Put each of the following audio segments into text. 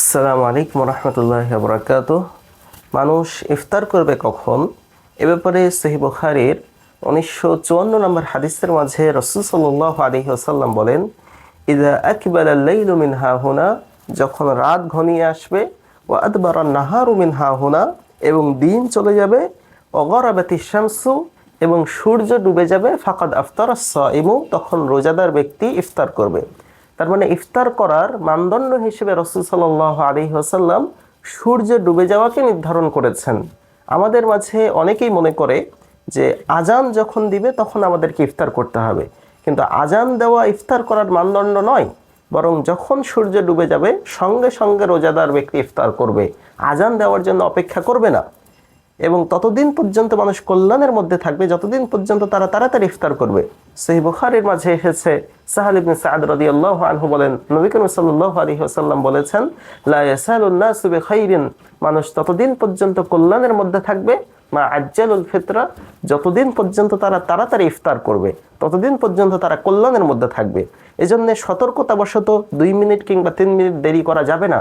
আসসালামু আলাইকুম রহমতুল্লাহ বরাকাত মানুষ ইফতার করবে কখন? এ ব্যাপারে সহি বুখারীর উনিশশো চুয়ান্ন নম্বর হাদিসের মাঝে রসুল সাল্লাহ আলহি আসাল্লাম বলেন, ইদা আকবাল আল্লাইলু মিন হাহুনা যখন রাত ঘনিয়ে আসবে ও আদবার নাহারু মিন হাহুনা এবং দিন চলে যাবে অগরাবাতি শামসু এবং সূর্য ডুবে যাবে, ফাকাদ আফতার ইমু তখন রোজাদার ব্যক্তি ইফতার করবে। তার মানে ইফতার করার মানদণ্ড হিসেবে রসুল সাল্লাহ আলী হাসাল্লাম সূর্য ডুবে যাওয়াকে নির্ধারণ করেছেন। আমাদের মাঝে অনেকেই মনে করে যে আজান যখন দিবে তখন আমাদেরকে ইফতার করতে হবে। কিন্তু আজান দেওয়া, ইফতার করার মানদণ্ড নয়, বরং যখন সূর্য ডুবে যাবে, সঙ্গে সঙ্গে রোজাদার ব্যক্তি ইফতার করবে। আজান দেওয়ার জন্য অপেক্ষা করবে না। এবং ততদিন পর্যন্ত মানুষ কল্যাণের মধ্যে থাকবে, যতদিন পর্যন্ত তারা তাড়াতাড়ি ইফতার করবে। সেই বুখারির মাঝে এসেছে সাহাল ইবনে সাদ আনহু বলেন, নবী করিম সাল্লাল্লাহু বলেছেন, লা ইয়াসালুন নাসু মানুষ ততদিন পর্যন্ত কল্যাণের মধ্যে থাকবে, মা আজ্জালুল ফিতরা, যতদিন পর্যন্ত তারা তাড়াতাড়ি ইফতার করবে, ততদিন পর্যন্ত তারা কল্যাণের মধ্যে থাকবে। এজন্য সতর্কতাবশত দুই মিনিট কিংবা তিন মিনিট দেরি করা যাবে না।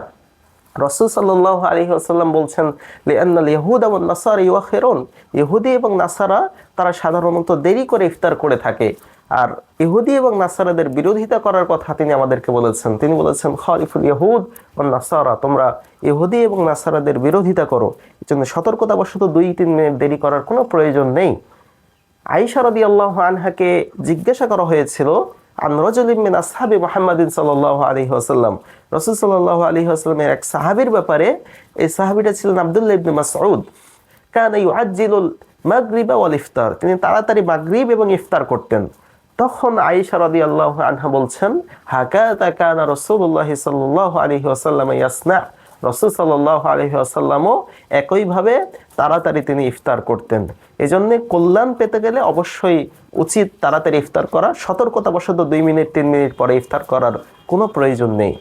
রসুল সাল্লাহ আলী আসাল্লাম বলছেন, লিআন্নাল ইহুদ এবং নাসার ইউআখেরন ইহুদি এবং নাসারা তারা সাধারণত দেরি করে ইফতার করে থাকে। আর ইহুদি এবং নাসারাদের বিরোধিতা করার কথা তিনি আমাদেরকে বলেছেন। তিনি বলেছেন খরিফুল ইহুদ ও নাসারা, তোমরা ইহুদি এবং নাসারাদের বিরোধিতা করো। এর জন্য সতর্কতাবশত দুই তিন মিনিট দেরি করার কোনো প্রয়োজন নেই। আইসা রদি আল্লাহ আনহাকে জিজ্ঞাসা করা হয়েছিল, আন রজুলিম মিন আসহাবি মুহাম্মাদিন সাল্লাল্লাহু আলাইহি ওয়াসাল্লাম? রাসূল সাল্লাল্লাহু আলাইহি ওয়াসাল্লামের এক সাহাবীর ব্যাপারে, এই সাহাবীটা ছিলেন আব্দুল্লাহ ইবনে মাসউদ। কানা ইউআজ্জিলুল মাগরিব ওয়াল ইফতার। তিনি তাড়াতাড়ি মাগরিব এবং ইফতার করতেন। তখন আয়েশা রাদিয়াল্লাহু আনহা বলছেন হাকা তাকানা রাসূলুল্লাহ সাল্লাল্লাহু আলাইহি ওয়াসাল্লাম ইয়াসনা। রসুল সাল্লাহ আলহি আসাল্লামও একইভাবে তাড়াতাড়ি তিনি ইফতার করতেন। এজন্য জন্যে কল্যাণ পেতে গেলে অবশ্যই উচিত তাড়াতাড়ি ইফতার করা। সতর্কতাবশত দুই মিনিট, তিন মিনিট পরে ইফতার করার কোনো প্রয়োজন নেই।